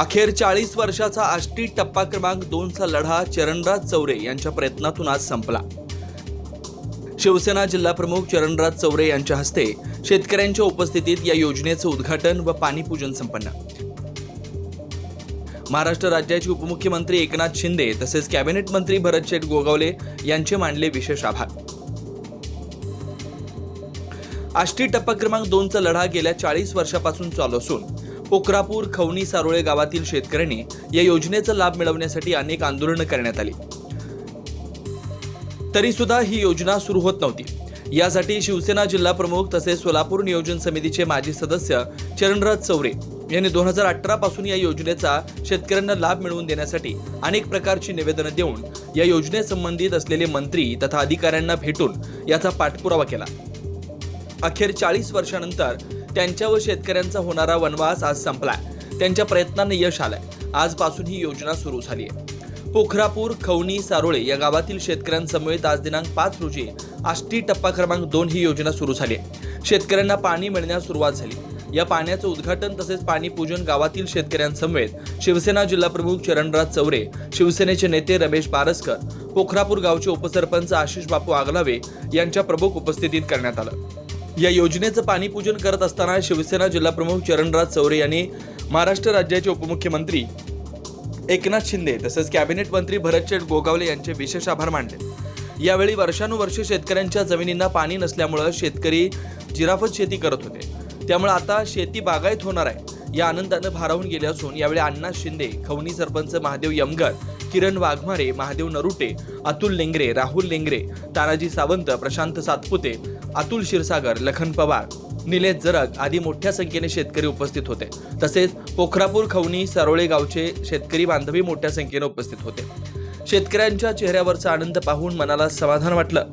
अखेर चाळीस वर्षाचा आष्टी टप्पा क्रमांक दोनचा लढा चरणराज चौरे यांच्या प्रयत्नातून आज संपला. शिवसेना जिल्हाप्रमुख चरणराज चौरे यांच्या हस्ते शेतकऱ्यांच्या उपस्थितीत या योजनेचं उद्घाटन व पाणीपूजन संपन्न. महाराष्ट्र राज्याचे उपमुख्यमंत्री एकनाथ शिंदे तसेच कॅबिनेट मंत्री भरत शेठ गोगावले यांचे मानले विशेष आभार. आष्टी टप्पा क्रमांक दोनचा लढा गेल्या चाळीस वर्षापासून चालू असून पोखरापूर खवणी सारोळे गावातील शेतकऱ्यांनी या योजनेचा लाभ मिळवण्यासाठी अनेक आंदोलनं करण्यात आली. तरी सुद्धा ही योजना सुरू होत नव्हती. यासाठी शिवसेना जिल्हा प्रमुख तसेच सोलापूर नियोजन समितीचे माजी सदस्य चरणराज चौरे यांनी दोन हजार अठरा पासून या योजनेचा शेतकऱ्यांना लाभ मिळवून देण्यासाठी अनेक प्रकारची निवेदनं देऊन या योजनेसंबंधित असलेले मंत्री तथा अधिकाऱ्यांना भेटून याचा पाठपुरावा केला. अखेर चाळीस वर्षानंतर त्यांच्या व शेतकऱ्यांचा होणारा वनवास आज संपलाय. त्यांच्या प्रयत्नांना यश आलंय. आजपासून ही योजना सुरू झाली आहे. पोखरापूर खवणी सारोळे या गावातील शेतकऱ्यांसमवेत आज दिनांक पाच रोजी आष्टी टप्पा क्रमांक दोन ही योजना सुरू झाली आहे. शेतकऱ्यांना पाणी मिळण्यास सुरुवात झाली. या पाण्याचं उद्घाटन तसेच पाणी पूजन गावातील शेतकऱ्यांसमवेत शिवसेना जिल्हाप्रमुख चरणराज चौरे शिवसेनेचे नेते रमेश पारसकर पोखरापूर गावचे उपसरपंच आशिष बापू आगलावे यांच्या प्रमुख उपस्थितीत करण्यात आलं. या योजनेचं पाणीपूजन करत असताना शिवसेना जिल्हाप्रमुख चरणराज चौरे यांनी महाराष्ट्र राज्याचे उपमुख्यमंत्री एकनाथ शिंदे तसंच कॅबिनेट मंत्री भरतशेठ गोगावले यांचे विशेष आभार मानले. यावेळी वर्षानुवर्षे शेतकऱ्यांच्या जमिनींना पाणी नसल्यामुळं शेतकरी जिराफत शेती करत होते. त्यामुळे आता शेती बागायत होणार आहे. या आनंदानं भारावून गेले असून यावेळी अण्णा शिंदे खवणी सरपंच महादेव यमगर किरण वाघमारे महादेव नरुटे अतुल लेंगरे राहुल लेंगरे तानाजी सावंत प्रशांत सातपुते अतुल क्षीरसागर लखन पवार निलेश जरग आदी मोठ्या संख्येने शेतकरी उपस्थित होते. तसेच पोखरापूर खवणी सरोळे गावचे शेतकरी बांधवी मोठ्या संख्येने उपस्थित होते. शेतकऱ्यांच्या चेहऱ्यावरचा आनंद पाहून मनाला समाधान वाटलं.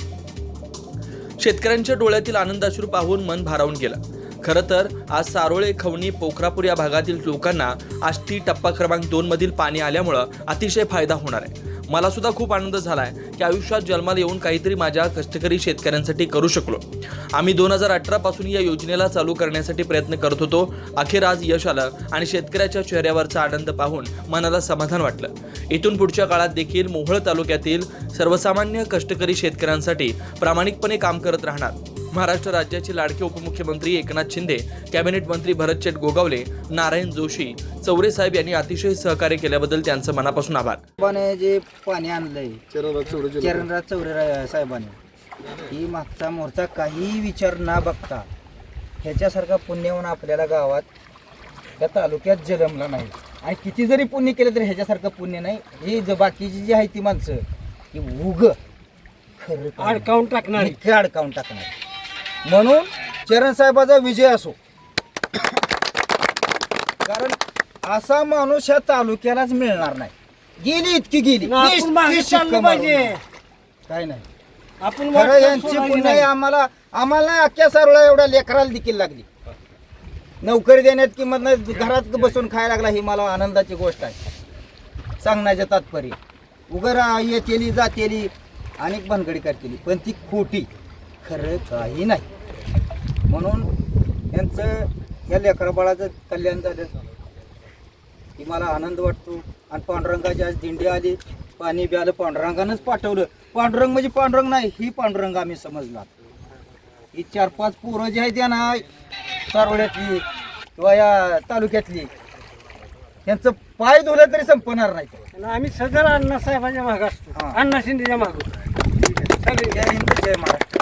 शेतकऱ्यांच्या डोळ्यातील आनंदाश्रू पाहून मन भारावून गेलं. खरं तर आज सारोळे खवणी पोखरापूर या भागातील लोकांना आष्टी टप्पा क्रमांक दोन मधील पाणी आल्यामुळं अतिशय फायदा होणार आहे. मला सुद्धा खूप आनंद झाला आहे की आयुष्यात जन्माला येऊन काहीतरी माझ्या कष्टकरी शेतकऱ्यांसाठी करू शकलो. आम्ही दोन हजार अठरापासून या योजनेला चालू करण्यासाठी प्रयत्न करत होतो. अखेर आज यश आलं आणि शेतकऱ्याच्या चेहऱ्यावरचा आनंद पाहून मनाला समाधान वाटलं. इथून पुढच्या काळात देखील मोहोळ तालुक्यातील सर्वसामान्य कष्टकरी शेतकऱ्यांसाठी प्रामाणिकपणे काम करत राहणार. महाराष्ट्र राज्याचे लाडके उपमुख्यमंत्री एकनाथ शिंदे कॅबिनेट मंत्री भरतशेठ गोगावले नारायण जोशी चौरे साहेब यांनी अतिशय सहकार्य केल्याबद्दल त्यांचं मनापासून आभार. साहेबाने जे पाणी आणलंय चरणराज चौरे साहेबाने ही मागचा मोर्चा काही विचार न बघता ह्याच्यासारखा पुण्यवन आपल्याला गावात त्या तालुक्यात जन्मला नाही. आणि किती जरी पुण्य केलं तरी ह्याच्यासारखं पुण्य नाही. ही ज बाकीची जी आहे ती माणसं ही उग खरं अडकावून टाकणार. इतके अडकावून टाकणार. म्हणून चरण साहेबाचा विजय असो. कारण असा माणूस ह्या तालुक्यालाच मिळणार नाही. गेली इतकी गेली. आपण वीस- मागे वीस चाललं शिक्का पाहिजे. मारून. काय नाही. आपण खरं यांची सोडायची पुण्य नाही. आम्हाला आम्हाला नाही अख्ख्या सारोळा एवढ्या लेकराला देखील लागली. नोकरी देण्यात किंमत नाही. घरात बसून खायला लागला. ही मला आनंदाची गोष्ट आहे. सांगण्याचे तात्पर्य. उगर येतेली जातेली अनेक भानगडी करतेली. पण ती खोटी. खरं काही नाही. म्हणून यांचं या लेकरा बाळाचं कल्याण झालं. की मला आनंद वाटतो. आणि पांडुरंगाची आज दिंडी आली. पाणी बी आलं पांडुरंगानंच पाठवलं. पांडुरंग म्हणजे पांडुरंग नाही ही पांडुरंग आम्ही समजला ही चार पाच पोरं जी आहेत ना सारोळ्यातली किंवा या तालुक्यातली त्यांचं पाय धुलं तरी संपणार नाही. आम्ही सदर अण्णा साहेबांच्या माग असतो. हा. अण्णा शिंदेच्या माग. जय हिंद जय महाराष्ट्र.